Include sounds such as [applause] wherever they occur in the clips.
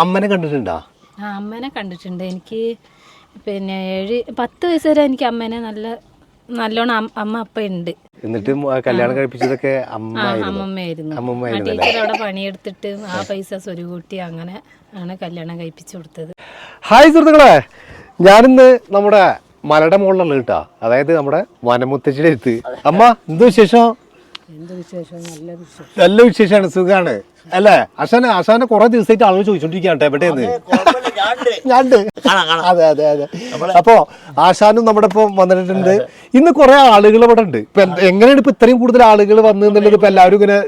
അമ്മനെ കണ്ടിട്ടുണ്ടോ? ആ അമ്മനെ കണ്ടിട്ടുണ്ട്. എനിക്ക് പിന്നെ ഏഴ് പത്ത് വയസ്സ് വരെ എനിക്ക് അമ്മേനെ നല്ല നല്ലോണം അമ്മ അപ്പ ഉണ്ട്. എന്നിട്ട് കല്യാണം കഴിപ്പിച്ചതൊക്കെ അമ്മമ്മയായിരുന്നു. ടീച്ചർ അവിടെ പണിയെടുത്തിട്ട് ആ പൈസ സ്വരുകൂട്ടി അങ്ങനെ ആണ് കല്യാണം കഴിപ്പിച്ചു കൊടുത്തത്. ഹായ് സുഹൃത്തുക്കളെ ഞാനിന്ന് നമ്മുടെ മലയുടെ മുകളിലുള്ള കേട്ടോ. അതായത് നമ്മുടെ വനമുത്തച്ഛടെ അടുത്ത്. അമ്മ എന്ത് വിശേഷം. നല്ല വിശേഷമാണ് സുഖാണ്. അല്ലേ? അശാന അശാന കുറെ ദിവസമായിട്ട് ആളുകൾ ചോദിച്ചോണ്ടിരിക്കട്ടെ എവിടെയെന്ന് ഞാണ്ട് അതെ അതെ അതെ അപ്പോ ആശാനും നമ്മുടെ ഇപ്പം വന്നിട്ടുണ്ട്. ഇന്ന് കുറെ ആളുകൾ ഇവിടെ ഉണ്ട്. ഇപ്പൊ എങ്ങനെയാണ് ഇപ്പൊ ഇത്രയും കൂടുതൽ ആളുകൾ വന്നു എന്നുള്ളത് ഇപ്പൊ എല്ലാവരും ഇങ്ങനെ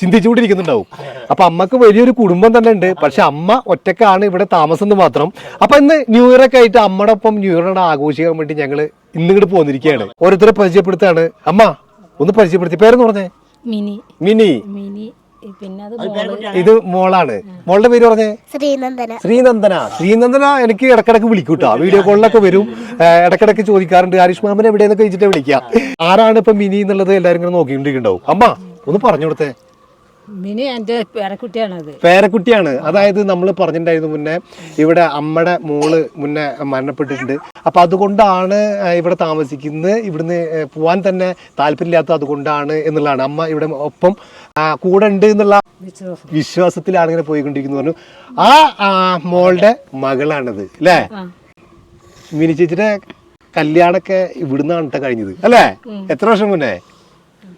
ചിന്തിച്ചുകൊണ്ടിരിക്കുന്നുണ്ടാവും. അപ്പൊ അമ്മയ്ക്ക് വലിയൊരു കുടുംബം തന്നെ ഉണ്ട്. പക്ഷെ അമ്മ ഒറ്റക്കാണ് ഇവിടെ താമസം എന്ന് മാത്രം. അപ്പൊ ഇന്ന് ന്യൂ ഇയർ ഒക്കെ ആയിട്ട് അമ്മയുടെ ഒപ്പം ന്യൂ ഇയറിനോട് ആഘോഷിക്കാൻ വേണ്ടി ഞങ്ങൾ ഇന്നിങ്ങോട്ട് പോന്നിരിക്കുകയാണ്. ഓരോരുത്തരെ പരിചയപ്പെടുത്താണ് അമ്മ ഒന്ന് പരിചയപ്പെടുത്തി. പേരെന്ന് പറഞ്ഞേ? മിനി. മിനി. മിനി. പിന്നെ അത് ഇത് മോളാണ്. മോളുടെ പേര് പറഞ്ഞേ? ശ്രീനന്ദന. ശ്രീനന്ദന. ശ്രീനന്ദന എനിക്ക് ഇടക്കിടക്ക് വിളിക്കൂട്ടോ വീഡിയോ കോളിലൊക്കെ വരും. ഇടക്കിടക്ക് ചോദിക്കാറുണ്ട്. ഹരീഷ് മാമൻ എവിടെയെന്നൊക്കെ വെച്ചിട്ട് വിളിക്കാം. ആരാണ് ഇപ്പൊ മിനി എന്നുള്ളത് എല്ലാരും ഇങ്ങനെ നോക്കിയിട്ടുണ്ടാവും അമ്മ ഒന്ന് പറഞ്ഞു കൊടുത്തേ. മിനി എന്റെ പേരക്കുട്ടിയാണത് പേരക്കുട്ടിയാണ്. അതായത് നമ്മൾ പറഞ്ഞിട്ടുണ്ടായിരുന്നു മുന്നേ ഇവിടെ അമ്മയുടെ മോൾ മുന്നേ മരണപ്പെട്ടിട്ടുണ്ട്. അപ്പൊ അതുകൊണ്ടാണ് ഇവിടെ താമസിക്കുന്നത്. ഇവിടുന്ന് പോവാൻ തന്നെ താല്പര്യമില്ലാത്ത അതുകൊണ്ടാണ് എന്നുള്ളതാണ്. അമ്മ ഇവിടെ ഒപ്പം കൂടെ ഉണ്ട് എന്നുള്ള വിശ്വാസത്തിലാണ് ഇങ്ങനെ പോയിക്കൊണ്ടിരിക്കുന്നു പറഞ്ഞു. ആ മോളുടെ മകളാണത് അല്ലേ? മിനി ചേച്ചിയുടെ കല്യാണൊക്കെ ഇവിടുന്നാണ് കഴിഞ്ഞത് അല്ലേ? എത്ര വർഷം മുന്നേ?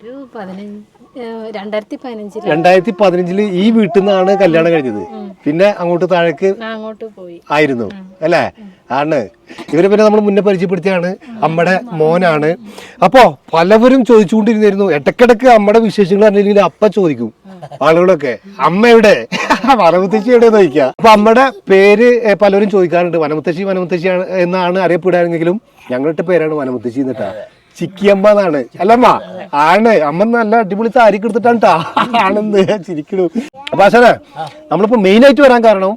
ഒരു പതിനഞ്ച് രണ്ടായിരത്തി പതിനഞ്ചിൽ രണ്ടായിരത്തി പതിനഞ്ചിൽ ഈ വീട്ടിൽ നിന്നാണ് കല്യാണം കഴിഞ്ഞത്. പിന്നെ അങ്ങോട്ട് താഴേക്ക് അങ്ങോട്ട് പോയി. ആയിരുന്നു. അല്ലേ? ആണ്. ഇവരെ പിന്നെ നമ്മൾ മുന്നേ പരിചയപ്പെടുത്തിയാണ്. അമ്മയുടെ മോനാണ്. അപ്പോ പലവരും ചോദിച്ചുകൊണ്ടിരുന്നിരുന്നു ഇടക്കിടക്ക് അമ്മയുടെ വിശേഷങ്ങൾ അറിഞ്ഞില്ലെങ്കിൽ അപ്പ ചോദിക്കും ആളുകളൊക്കെ. അമ്മയുടെ? [laughs] എവിടെ വനമുത്തശ്ശി എവിടെ ചോദിക്കുക അപ്പൊ അമ്മയുടെ പേര് പലരും ചോദിക്കാറുണ്ട്. വനമുത്തശ്ശി വനമുത്തശ്ശി എന്നാണ് അറിയപ്പെടാറെങ്കിലും ഞങ്ങളുടെ പേരാണ് വനമുത്തശ്ശി എന്നിട്ടാ. ചിക്കിയമ്മ എന്നാണ് അല്ലമ്മ ആണ്. അമ്മ നല്ല അടിപൊളി താരി എടുത്തിട്ടാണ് ട്ടാ. ആണെന്ന് ചിരിക്കണു. അപ്പൊ അച്ഛനെ നമ്മളിപ്പോ മെയിൻ ആയിട്ട് വരാൻ കാരണം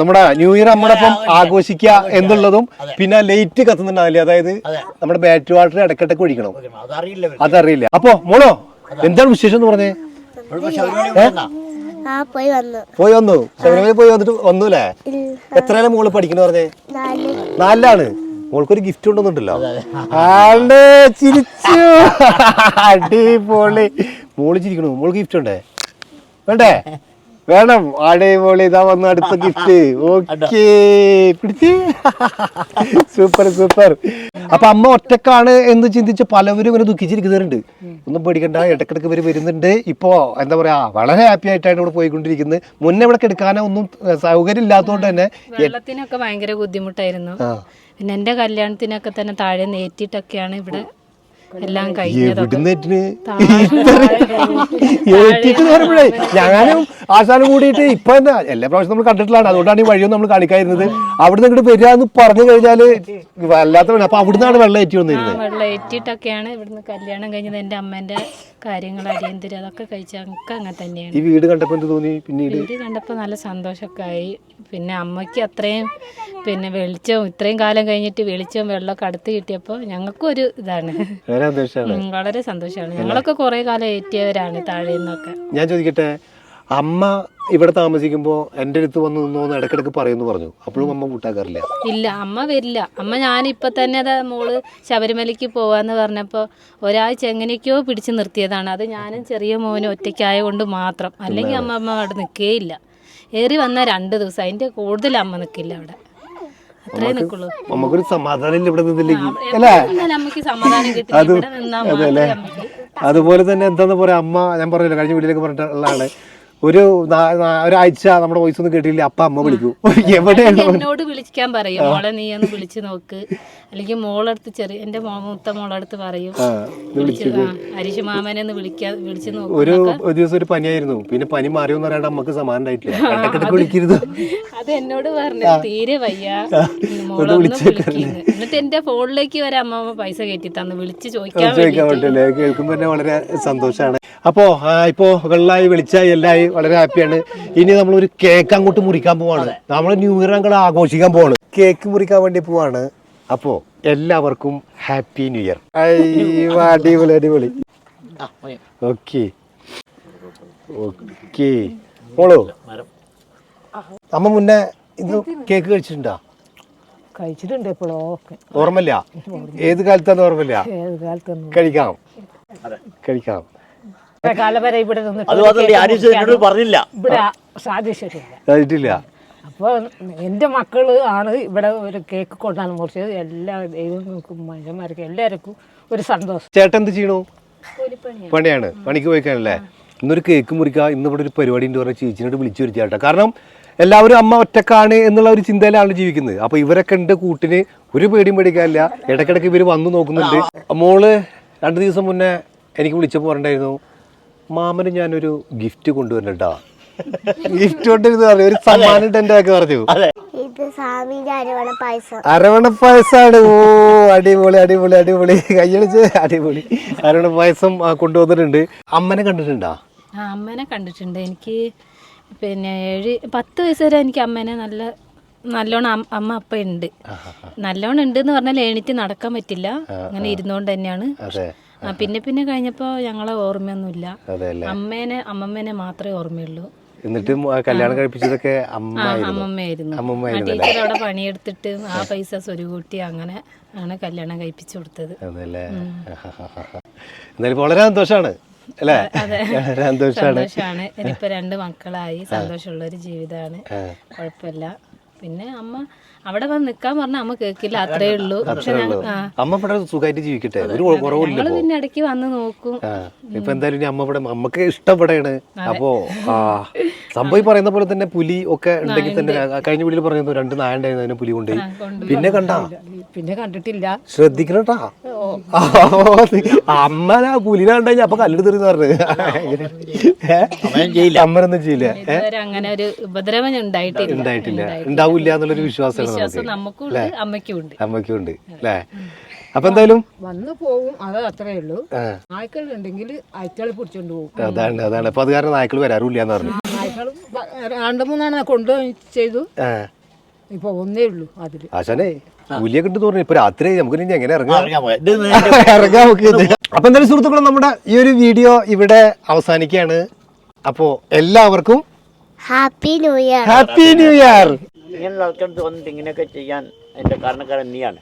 നമ്മുടെ ന്യൂ ഇയർ നമ്മുടെ ഒപ്പം ആഘോഷിക്കുക എന്നുള്ളതും പിന്നെ ലൈറ്റ് കത്തുന്നുണ്ടാവില്ലേ? അതായത് നമ്മുടെ ബാറ്ററി വാട്ടർ ഇടക്കിടക്ക് ഒഴിക്കണം. അതറിയില്ല അപ്പൊ മോളോ എന്താണ് വിശേഷം എന്ന് പറഞ്ഞേ? ആ പോയി വന്നു. പോയി വന്നു? ശബരിമല പോയി വന്നിട്ട് വന്നു അല്ലേ? എത്രയാണ് മോൾ പഠിക്കണു പറഞ്ഞേ? നാലാണ് നാലിലാണ്. മോൾക്കൊരു ഗിഫ്റ്റ് കൊണ്ടുവന്നിട്ടുണ്ടല്ലോ ആണ്ട് ചിരിച്ചു. അടിപൊളി. മോൾ ചിരിക്കണു. മോൾക്ക് ഗിഫ്റ്റ് ഉണ്ടേ? വേണ്ടേ? വേണം. അടിപൊളി. ഇതാ വന്ന അടുത്ത [laughs] ഗിഫ്റ്റ് ഓക്കേ. പിടിച്ച്. [laughs] Super super. അപ്പൊ അമ്മ ഒറ്റക്കാണ് എന്ന് ചിന്തിച്ച് പലവരും ഇങ്ങനെ ദുഃഖിച്ചിരിക്കുന്നുണ്ട്. ഒന്നും പേടിക്കണ്ട. ഇടക്കിടക്ക് ഇവർ വരുന്നുണ്ട്. ഇപ്പോ എന്താ പറയാ വളരെ ഹാപ്പി ആയിട്ടാണ് ഇവിടെ പോയിക്കൊണ്ടിരിക്കുന്നത്. മുന്നേ ഇവിടെ കിടക്കാനോ ഒന്നും സൗകര്യം ഇല്ലാത്തതുകൊണ്ട് തന്നെ വെള്ളത്തിനൊക്കെ ഭയങ്കര ബുദ്ധിമുട്ടായിരുന്നു. പിന്നെ എന്റെ കല്യാണത്തിനൊക്കെ തന്നെ താഴെ നേറ്റിട്ടൊക്കെയാണ് ഇവിടെ. എല്ലാം കഴിഞ്ഞിട്ട് ഞാനും ആശാനും കൂടിയിട്ട് ഇപ്പൊ എന്താ? എല്ലാ പ്രാവശ്യം നമ്മൾ കണ്ടിട്ടുള്ളതാണ്. അതുകൊണ്ടാണ് ഈ വഴിയൊന്നും നമ്മൾ കാണിക്കാതിരുന്നത്. അവിടുന്ന് ഇങ്ങോട്ട് വരിക എന്ന് പറഞ്ഞു കഴിഞ്ഞാൽ വല്ലാത്ത അപ്പൊ അവിടുന്നാണ് വെള്ളം ഏറ്റി വന്നിരുന്നത്. വെള്ളം ഏറ്റിട്ടൊക്കെയാണ് ഇവിടുന്ന് കല്യാണം കഴിഞ്ഞത്. എന്റെ അമ്മന്റെ കാര്യങ്ങൾ അടിയന്തരം അതൊക്കെ കഴിച്ചൊക്കെ അങ്ങനെ തന്നെയാണ്. ഈ വീട് കണ്ടപ്പോ എന്ത് തോന്നി പിന്നീട്? വീട് കണ്ടപ്പോ നല്ല സന്തോഷമൊക്കെ ആയി പിന്നെ അമ്മയ്ക്ക് അത്രയും പിന്നെ വെളിച്ചവും ഇത്രയും കാലം കഴിഞ്ഞിട്ട് വെളിച്ചവും വെള്ളമൊക്കെ അടുത്ത് കിട്ടിയപ്പോൾ ഞങ്ങൾക്കും ഒരു ഇതാണ്. വളരെ സന്തോഷമാണ്. ഉം, വളരെ സന്തോഷമാണ്. ഞങ്ങളൊക്കെ കുറേ കാലം ഏറ്റിയവരാണ് താഴെ നിന്നൊക്കെ ഞാൻ ചോദിക്കട്ടെ അമ്മ ഇവിടെ താമസിക്കുമ്പോ എന്റെ അടുത്ത് വന്ന് നിന്നോന്ന് ഇടക്കിടക്ക് പറയുന്നു പറഞ്ഞു. അപ്പോഴും അമ്മ കൂട്ടാക്കാറില്ല. ഇല്ല അമ്മ വരില്ല. അമ്മ ഞാനിപ്പോൾ തന്നെ അതാ മോൾ ശബരിമലയ്ക്ക് പോവാന്ന് പറഞ്ഞപ്പോൾ ഒരാഴ്ച എങ്ങനെയൊക്കെയോ പിടിച്ചു നിർത്തിയതാണ്. അത് ഞാനും ചെറിയ മോനും ഒറ്റയ്ക്കായ കൊണ്ട് മാത്രം. അല്ലെങ്കിൽ അമ്മ അമ്മ അവിടെ നിൽക്കേയില്ല ഏറി വന്ന രണ്ട് ദിവസം. അതിന്റെ കൂടുതൽ അമ്മ നിൽക്കില്ല അവിടെ. നമുക്കൊരു സമാധാനം ഇല്ല ഇവിടെ നിന്നില്ലെങ്കിൽ അല്ലേ? അതുപോലെ തന്നെ എന്താന്ന് പറയാ അമ്മ ഞാൻ പറഞ്ഞില്ല കഴിഞ്ഞ വീട്ടിലേക്ക് പറഞ്ഞിട്ടുള്ളതാണ് ഒരു ഒരാഴ്ച നമ്മുടെ വോയിസ് ഒന്നും കേട്ടില്ല അപ്പ അമ്മ വിളിക്കൂ. [laughs] എവിടെയാണ് എന്നോട് വിളിക്കാൻ പറയും. മോളെ നീ ഒന്ന് വിളിച്ചു നോക്ക്. അല്ലെങ്കിൽ മോളടുത്ത് ചെറിയ എന്റെ മൂത്ത മോളടുത്ത് പറയും. അരിശു ഹരീഷ് മാമനെ ഒന്ന് വിളിക്കാ വിളിച്ചു നോക്കും ഒരു ദിവസം ഒരു പനിയായിരുന്നു. പിന്നെ പനി മാറിയോന്ന് പറയാണ്ട് അമ്മയ്ക്ക് സമാധാനം ഉണ്ടായിട്ടില്ല ഇടക്കിടക്ക് വിളിക്കരുത്. അത് എന്നോട് പറഞ്ഞു തീരെ വയ്യാ. മോളൊന്ന് വിളിക്കുന്നു എന്നിട്ട് എന്റെ ഫോണിലേക്ക് വരെ അമ്മ പൈസ കയറ്റി തന്നു. വിളിച്ച് ചോദിക്കാൻ ചോദിക്കാൻ പറ്റില്ലേ കേൾക്കുമ്പോ വളരെ സന്തോഷമാണ് അപ്പോ ഇപ്പോ വെള്ളായി വെളിച്ചായി എല്ലായി. വളരെ ഹാപ്പിയാണ് ഇനി നമ്മൾ ഒരു കേക്ക് അങ്ങോട്ട് മുറിക്കാൻ പോവാണ്. നമ്മൾ ന്യൂ ഇയർ അങ്ങോട്ട് ആഘോഷിക്കാൻ പോവാണ്. കേക്ക് മുറിക്കാൻ വേണ്ടി പോവാണ്. അപ്പോ എല്ലാവർക്കും ഹാപ്പി ന്യൂ ഇയർ അടിപൊളി അടിപൊളി. ഓക്കെ ഓക്കെ മോളോ? അമ്മ മുന്നേ ഇത് കേക്ക് കഴിച്ചിട്ടുണ്ടോ? കഴിച്ചിട്ടുണ്ട് ഓർമ്മയില്ല? ഏത് കാലത്താന്ന് ഓർമ്മയില്ല? ഏത് കാലത്തൊന്നും? കഴിക്കാം. കഴിക്കാം. കാലം വരെ ഇവിടെ നിന്നിട്ട് അത് മാത്രമല്ല ആരും എന്നോട് പറഞ്ഞില്ല. ഇവിടെ സാധിച്ചിട്ടില്ല കഴിച്ചിട്ടില്ല അപ്പോൾ എന്റെ മക്കൾ ആണ് ഇവിടെ ഒരു കേക്ക് കൊണ്ടാണ് മുറിച്ചത്. എല്ലാ ദൈവങ്ങൾക്കും മനുഷ്യന്മാർക്കും എല്ലാവർക്കും ഒരു സന്തോഷം. ചേട്ടൻ എന്ത് ചെയ്യണു? പണിയാണ്. പണിക്ക് പോയിക്കാണല്ലേ? ഇന്നൊരു കേക്ക് മുറിക്കുക ഇന്ന് ഇവിടെ ഒരു പരിപാടി ഉണ്ട് പറഞ്ഞ ചേച്ചിനോട് വിളിച്ചു വരുത്തി ചേട്ടാ കാരണം എല്ലാവരും അമ്മ ഒറ്റക്കാണ് എന്നുള്ള ഒരു ചിന്തയിലാണ് ജീവിക്കുന്നത്. അപ്പൊ ഇവരൊക്കെ ഉണ്ട് കൂട്ടിന്. ഒരു പേടിയും പേടിക്കാനില്ല. ഇടക്കിടക്ക് ഇവർ വന്നു നോക്കുന്നുണ്ട്. മോൾ രണ്ടു ദിവസം മുന്നേ എനിക്ക് വിളിച്ചപ്പോൾ പറഞ്ഞിട്ടുണ്ടായിരുന്നു മാമന് ഞാനൊരു ഗിഫ്റ്റ് കൊണ്ടുവരണ്ടാ ഗിഫ്റ്റ് കൊണ്ടുവരുന്ന പറഞ്ഞു ഒരു സമ്മാനം എന്റെ ഒക്കെ പറഞ്ഞു. അരവണ പായസം. അരവണ പായസാണ്. ഓ അടിപൊളി അടിപൊളി അടിപൊളി. കയ്യടിച്ച് അടിപൊളി. അരവണ പായസം കൊണ്ടുവന്നിട്ടുണ്ട്. അമ്മനെ കണ്ടിട്ടുണ്ടാ? ആ അമ്മേനെ കണ്ടിട്ടുണ്ട്. എനിക്ക് പിന്നെ ഏഴ് പത്ത് വയസ്സ് വരെ എനിക്ക് അമ്മേനെ നല്ല നല്ലോണം അമ്മ അപ്പ ഉണ്ട് നല്ലോണം ഉണ്ട് എന്ന് പറഞ്ഞാൽ എണീറ്റ് നടക്കാൻ പറ്റില്ല. അങ്ങനെ ഇരുന്നോണ്ട് തന്നെയാണ്. പിന്നെ പിന്നെ കഴിഞ്ഞപ്പോൾ ഞങ്ങളെ ഓർമ്മയൊന്നുമില്ല. അമ്മേനെ അമ്മമ്മേനെ മാത്രമേ ഓർമ്മയുള്ളൂ. എന്നിട്ടും കല്യാണം കഴിപ്പിച്ചതൊക്കെ അമ്മമ്മയായിരുന്നു. ടീച്ചർ അവിടെ പണിയെടുത്തിട്ട് ആ പൈസ സ്വരുകൂട്ടി അങ്ങനെ ആണ് കല്യാണം കഴിപ്പിച്ചു കൊടുത്തത്. വളരെ സന്തോഷാണ് സന്തോഷമാണ് ഇനിയിപ്പോ രണ്ട് മക്കളായി. സന്തോഷമുള്ള ഒരു ജീവിതമാണ് കുഴപ്പമില്ല. പിന്നെ അമ്മ അവിടെ വന്ന് നിക്കാൻ പറഞ്ഞ അമ്മ കേക്കില്ല അത്രേ ഉള്ളൂ. പക്ഷെ അമ്മ ഇവിടെ സുഖമായിട്ട് ജീവിക്കട്ടെ. ഒരു കുറവില്ല ഞങ്ങൾ പിന്നെ ഇടയ്ക്ക് വന്ന് നോക്കും. ഇപ്പൊ എന്തായാലും ഇനി അമ്മ ഇവിടെ അമ്മയ്ക്ക് ഇഷ്ടപ്പെടാണ് അപ്പോ സംഭവി ഈ പറയുന്ന പോലെ തന്നെ പുലി ഒക്കെ ഉണ്ടെങ്കിൽ തന്നെ കഴിഞ്ഞ വീട്ടിൽ പറഞ്ഞു രണ്ട് നായണ്ടായിരുന്നു അതിനെ പുലി കൊണ്ട് പിന്നെ കണ്ടാ? പിന്നെ കണ്ടിട്ടില്ല. ശ്രദ്ധിക്കണട്ടാ? അമ്മ പുലിനെ കണ്ടുകഴിഞ്ഞാ അപ്പൊ കല്ലെടുത്തെറിന്ന് പറഞ്ഞു. അമ്മരൊന്നും ചെയ്യില്ല. അമ്മനൊന്നും ചെയ്യില്ല. ഇതുവരെ അങ്ങനെ ഒരു ഉപദ്രവം ഉണ്ടായിട്ടില്ല. ഉണ്ടായിട്ടില്ല. ഉണ്ടാവില്ല എന്നുള്ളൊരു വിശ്വാസമാണ്. വിശ്വാസം നമുക്ക് നമുക്കും ഉണ്ട് അമ്മയ്ക്കും ഉണ്ട് അമ്മയ്ക്കും ഉണ്ട് അല്ലേ അപ്പൊ എന്തായാലും? വന്നു പോവും അത് അത്രേ ഉള്ളൂ. നായ്ക്കൾ ഉണ്ടെങ്കിൽ അയച്ചാൾ പിടിച്ചോണ്ട് പോകും അതാണ് അതാണ്. അപ്പൊ അത് കാരണം നായ്ക്കൾ വരാറില്ല എന്ന് പറഞ്ഞു. രണ്ട് മൂന്നെണ്ണം ചെയ്തു. ആ. ഇപ്പൊ ഒന്നേ ഉള്ളൂ അതിൽ. ആശാനെ പുലിയൊക്കെ ഉണ്ട് തോന്നുന്നു ഇപ്പൊ രാത്രി നമുക്ക് ഇനി എങ്ങനെ ഇറങ്ങാം? [laughs] നമുക്ക് അപ്പൊ എന്തായാലും സുഹൃത്തുക്കളും നമ്മുടെ ഈ ഒരു വീഡിയോ ഇവിടെ അവസാനിക്കുകയാണ്. അപ്പോ എല്ലാവർക്കും happy new year happy new year ഇങ്ങനെയുള്ള ആൾക്കാർക്ക് വന്നിട്ട് ഇങ്ങനെയൊക്കെ ചെയ്യാൻ എന്റെ കാരണക്കാരൻ നീയാണ്.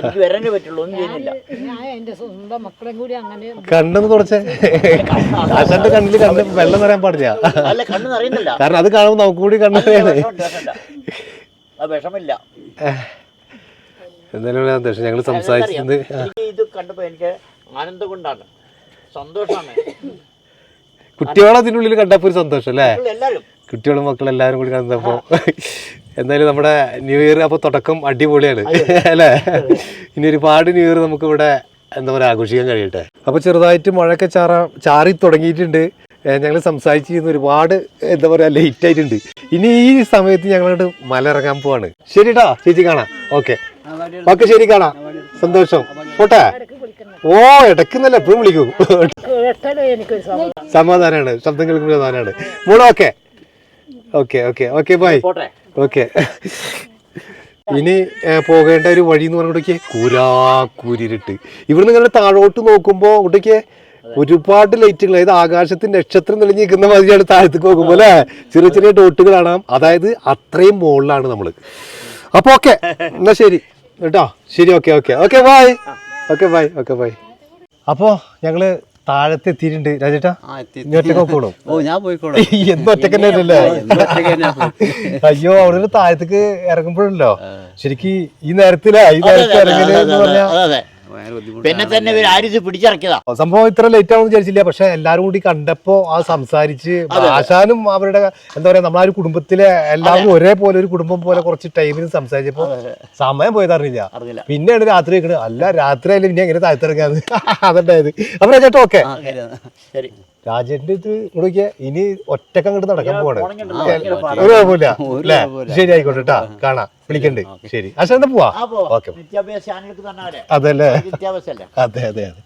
എനിക്ക് വരാനേ പറ്റുള്ളൂ ഒന്നും ചെയ്യുന്നില്ല. ഞാൻ എന്റെ സ്വന്തം മക്കളെയും അങ്ങനെ കണ്ണെന്ന് കുറച്ച്. അച്ഛന്റെ കണ്ണിൽ കണ്ണ് വെള്ളം നിറയാൻ പാടില്ല. അല്ല കണ്ണ് കാരണം അത് കാണുമ്പോൾ നമുക്ക് കൂടി കണ്ണറിയാണ് ആ വിഷമില്ല. എന്തായാലും ഞാൻ സന്തോഷം ഞങ്ങൾ സംസാരിച്ചത് ഇത് കണ്ടപ്പോ എനിക്ക് ആനന്ദം കൊണ്ടാണ്. സന്തോഷമാണ്. കുട്ടികളെ അതിനുള്ളിൽ കണ്ടപ്പോൾ ഒരു സന്തോഷം അല്ലേ? എല്ലാവരും. കുട്ടികളും മക്കളും എല്ലാവരും കൂടി കണ്ടപ്പോ എന്തായാലും നമ്മുടെ ന്യൂ ഇയർ അപ്പൊ തുടക്കം അടിപൊളിയാണ് അല്ലേ? ഇനി ഒരുപാട് ന്യൂ ഇയർ നമുക്ക് ഇവിടെ എന്താ പറയാ ആഘോഷിക്കാൻ കഴിയട്ടെ. അപ്പൊ ചെറുതായിട്ട് മഴയൊക്കെ ചാറാ ചാറി തുടങ്ങിയിട്ടുണ്ട്. ഞങ്ങൾ സംസാരിച്ചിരുന്ന ഒരുപാട് എന്താ പറയാ ലേറ്റ് ആയിട്ടുണ്ട്. ഇനി ഈ സമയത്ത് ഞങ്ങളോട് മല ഇറങ്ങാൻ പോവാണ്. ശരിട്ടാ ചേച്ചി കാണാം. ഓക്കെ. ഓക്കെ ശരി കാണാം. സന്തോഷം. പോട്ടെ? ഓ ഇടയ്ക്കുന്നല്ല എപ്പോഴും വിളിക്കൂ. സമാധാനാണ്. സമാധാനമാണ് ശബ്ദം കേൾക്കുമ്പോൾ സമാധാനമാണ് മോൾ okay. Okay okay. Okay bye. പോട്ടെ. ഓക്കെ. ഇനി പോകേണ്ട ഒരു വഴി എന്ന് പറഞ്ഞിട്ടൊക്കെ കൂരാക്കൂരിട്ട് ഇവിടുന്ന് ഇങ്ങനെ താഴോട്ട് നോക്കുമ്പോ ഇവിടേക്ക് ഒരുപാട് ലൈറ്റുകൾ അതായത് ആകാശത്തിന്റെ നക്ഷത്രം തെളിഞ്ഞ് നിൽക്കുന്ന മാതിരിയാണ് താഴത്തേക്ക് നോക്കുമ്പോൾ അല്ലേ? ചെറിയ ചെറിയ ഡോട്ടുകൾ കാണാം. അതായത് അത്രയും മുകളിലാണ് നമ്മൾ. അപ്പൊ ഓക്കെ. എന്നാ ശരി. കേട്ടോ? ശരി okay okay. Okay bye. Okay bye okay bye. അപ്പോ ഞങ്ങൾ താഴത്തെ എത്തിയിട്ടുണ്ട് രാജേട്ടാ ഇനി ഒറ്റയ്ക്ക് നോക്കണോ ഓ ഞാൻ പോയിക്കോളാം. എന്ന് ഒറ്റയ്ക്ക് തന്നെ അല്ലേ? ഒറ്റയ്ക്ക് തന്നെ അയ്യോ അവിടെ നിന്ന് താഴത്തേക്ക് ഇറങ്ങുമ്പോഴല്ലോ. ശരിക്ക് ഈ നേരത്തിലാ ഈ നേരത്തെ ഇറങ്ങൽ എന്ന് പിന്നെ തന്നെ ഇവർ ആരിച്ച് പിടിച്ചിറക്കിയതാ. സംഭവം ഇത്ര ലേറ്റ് ആവുമെന്ന് വിചാരിച്ചില്ല. പക്ഷെ എല്ലാരും കൂടി കണ്ടപ്പോ ആ സംസാരിച്ച് ആശാനും അവരുടെ എന്താ പറയാ നമ്മളൊരു ഒരു കുടുംബത്തിലെ എല്ലാവരും ഒരേപോലെ ഒരു കുടുംബം പോലെ കുറച്ച് ടൈമിന് സംസാരിച്ചപ്പോ സമയം പോയത് അറിഞ്ഞില്ല അറിഞ്ഞില്ല പിന്നെയാണ് രാത്രി വെക്കണത് അല്ല രാത്രി ആയാലും പിന്നെ എങ്ങനെ താഴ്ത്തിറങ്ങാന്ന്. [laughs] അതുണ്ടായത് അപ്പൊ ചേട്ടാ ഓക്കെ ശരി. രാജേട്ടന്റെ ഇത് നോക്കിയാ ഇനി ഒറ്റയ്ക്ക് അങ്ങോട്ട് നടക്കാൻ പോവാണ്. ഒരു കുഴപ്പമില്ല. അല്ലേ? ശരി ആയിക്കോട്ടെ കേട്ടാ. കാണാം. വിളിക്കണ്ട്. ശരി. അച്ഛൻ പോവാ? ഓക്കെ. അതല്ലേ? അതെ അതെ അതെ.